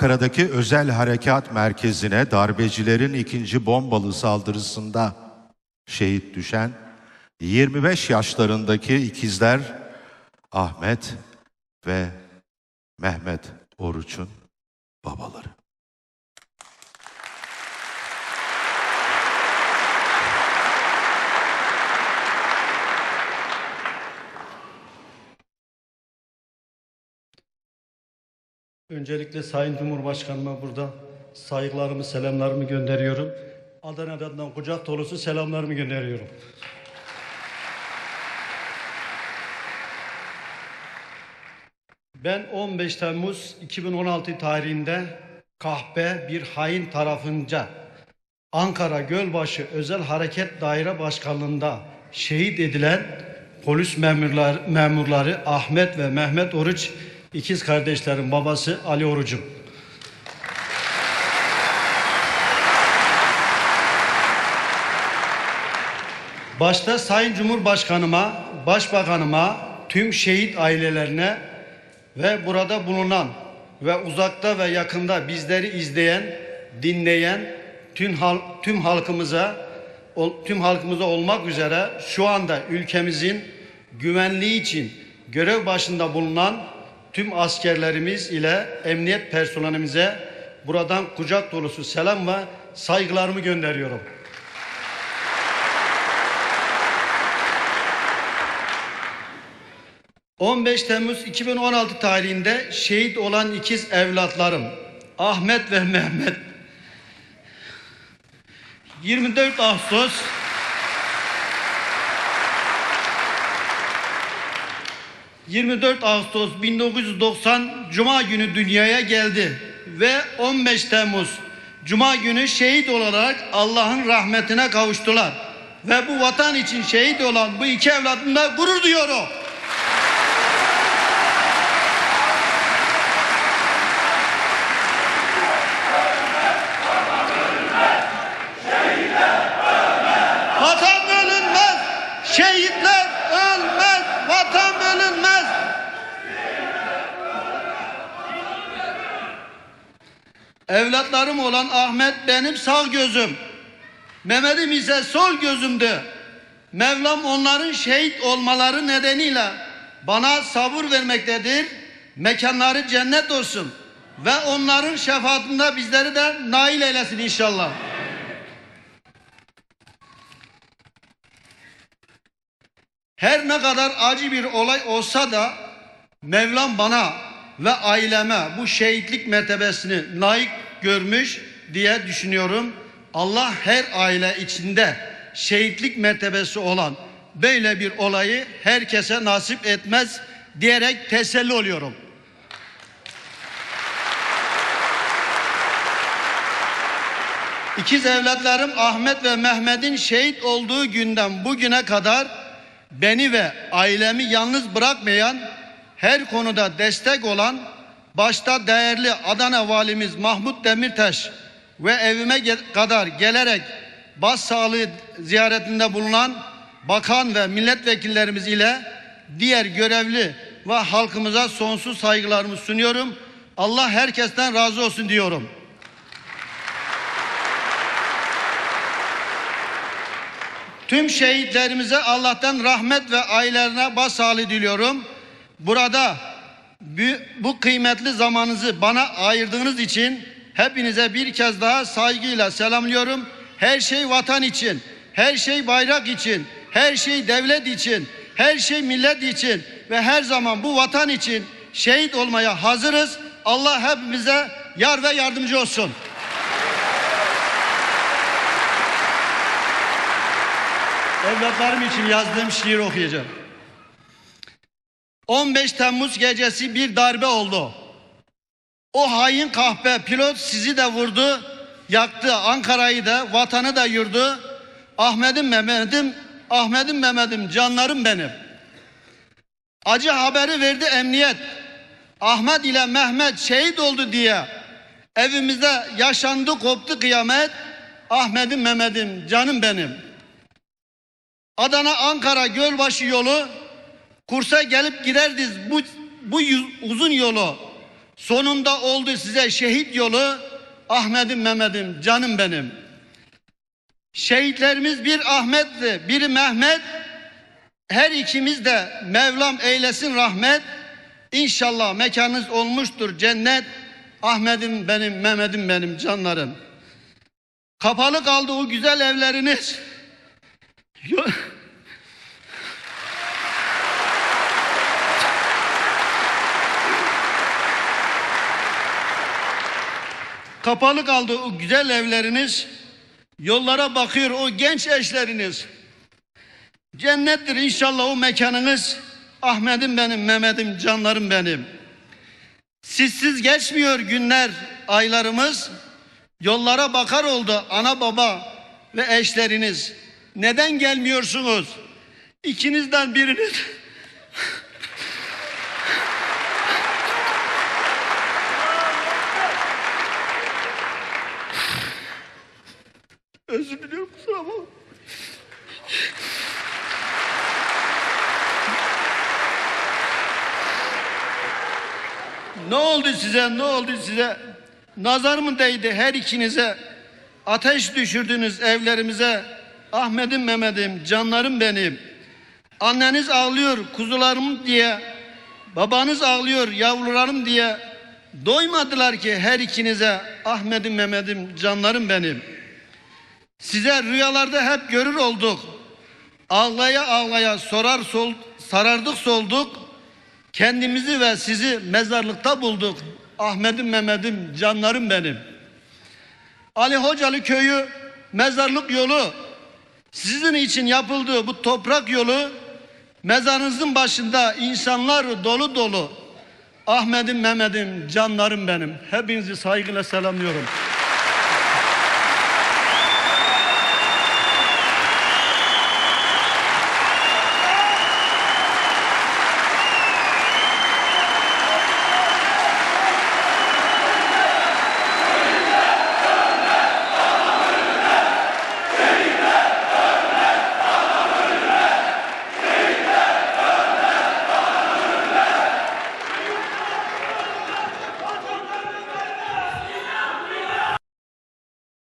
Ankara'daki özel harekat merkezine darbecilerin ikinci bombalı saldırısında şehit düşen 25 yaşlarındaki ikizler Ahmet ve Mehmet Oruç'un babaları. Öncelikle Sayın Cumhurbaşkanıma burada saygılarımı, selamlarımı gönderiyorum. Adana'dan kucak dolusu selamlarımı gönderiyorum. Ben 15 Temmuz 2016 tarihinde kahpe bir hain tarafınca Ankara Gölbaşı Özel Hareket Daire Başkanlığında şehit edilen polis memurlar, memurları Ahmet ve Mehmet Oruç ikiz kardeşlerin babası Ali Oruç'um. Başta Sayın Cumhurbaşkanıma, Başbakanıma, tüm şehit ailelerine ve burada bulunan ve uzakta ve yakında bizleri izleyen, dinleyen tüm hal, tüm halkımıza tüm halkımıza olmak üzere şu anda ülkemizin güvenliği için görev başında bulunan tüm askerlerimiz ile emniyet personelimize buradan kucak dolusu selam ve saygılarımı gönderiyorum. ...15 Temmuz 2016 tarihinde şehit olan ikiz evlatlarım... ...Ahmet ve Mehmet... ...24 Ağustos... ...24 Ağustos 1990 Cuma günü dünyaya geldi... ...ve 15 Temmuz Cuma günü şehit olarak Allah'ın rahmetine kavuştular... ...ve bu vatan için şehit olan bu iki evlatımla gurur duyuyorum... Vatan bölünmez, şehitler ölmez, vatan bölünmez. Evlatlarım olan Ahmet benim sağ gözüm. Mehmet'im ise sol gözümdü. Mevlam onların şehit olmaları nedeniyle bana sabır vermektedir. Mekanları cennet olsun. Ve onların şefaatinde bizleri de nail eylesin inşallah. Her ne kadar acı bir olay olsa da Mevlam bana ve aileme bu şehitlik mertebesini layık görmüş diye düşünüyorum. Allah her aile içinde şehitlik mertebesi olan böyle bir olayı herkese nasip etmez diyerek teselli oluyorum. İkiz evlatlarım Ahmet ve Mehmet'in şehit olduğu günden bugüne kadar beni ve ailemi yalnız bırakmayan, her konuda destek olan, başta değerli Adana Valimiz Mahmut Demirtaş ve evime kadar gelerek bas sağlığı ziyaretinde bulunan bakan ve milletvekillerimiz ile diğer görevli ve halkımıza sonsuz saygılarımı sunuyorum. Allah herkesten razı olsun diyorum. Tüm şehitlerimize Allah'tan rahmet ve ailelerine başsağlığı diliyorum. Burada bu, kıymetli zamanınızı bana ayırdığınız için hepinize bir kez daha saygıyla selamlıyorum. Her şey vatan için, her şey bayrak için, her şey devlet için, her şey millet için ve her zaman bu vatan için şehit olmaya hazırız. Allah hepimize yar ve yardımcı olsun. Evlatlarım için yazdığım şiir okuyacağım. 15 Temmuz gecesi bir darbe oldu. O hain kahpe pilot sizi de vurdu, yaktı Ankara'yı da, vatanı da yurdu. Ahmet'im Mehmet'im, Ahmet'im Mehmet'im, canlarım benim. Acı haberi verdi emniyet. Ahmet ile Mehmet şehit oldu diye. Evimizde yaşandı koptu kıyamet. Ahmet'im Mehmet'im, canım benim. Adana Ankara Gölbaşı yolu kursa gelip girerdiz bu bu uzun yolu. Sonunda oldu size şehit yolu. Ahmet'im Mehmet'im canım benim. Şehitlerimiz bir Ahmet'ti, biri Mehmet. Her ikimiz de Mevlam eylesin rahmet. İnşallah mekanınız olmuştur cennet. Ahmet'im benim, Mehmet'im benim canlarım. Kapalı kaldı o güzel evleriniz. Kapalı kaldı o güzel evleriniz. Yollara bakıyor o genç eşleriniz. Cennettir inşallah o mekanınız. Ahmet'im benim, Mehmet'im, canlarım benim. Sizsiz geçmiyor günler, aylarımız. Yollara bakar oldu ana baba ve eşleriniz. Neden gelmiyorsunuz? İkinizden biriniz Özür diliyorum kusura bakma. Ne oldu size? Ne oldu size? Nazar mı değdi her ikinize? Ateş düşürdünüz evlerimize. Ahmet'im Mehmet'im, canlarım benim. Anneniz ağlıyor kuzularım diye. Babanız ağlıyor yavrularım diye. Doymadılar ki her ikinize. Ahmet'im Mehmet'im, canlarım benim. Size rüyalarda hep görür olduk. Ağlaya ağlaya sorar sol, sarardık solduk. Kendimizi ve sizi mezarlıkta bulduk. Ahmet'im Mehmet'im canlarım benim. Ali Hocalı köyü mezarlık yolu sizin için yapıldığı bu toprak yolu mezarınızın başında insanlar dolu dolu. Ahmet'im Mehmet'im canlarım benim. Hepinizi saygıyla selamlıyorum.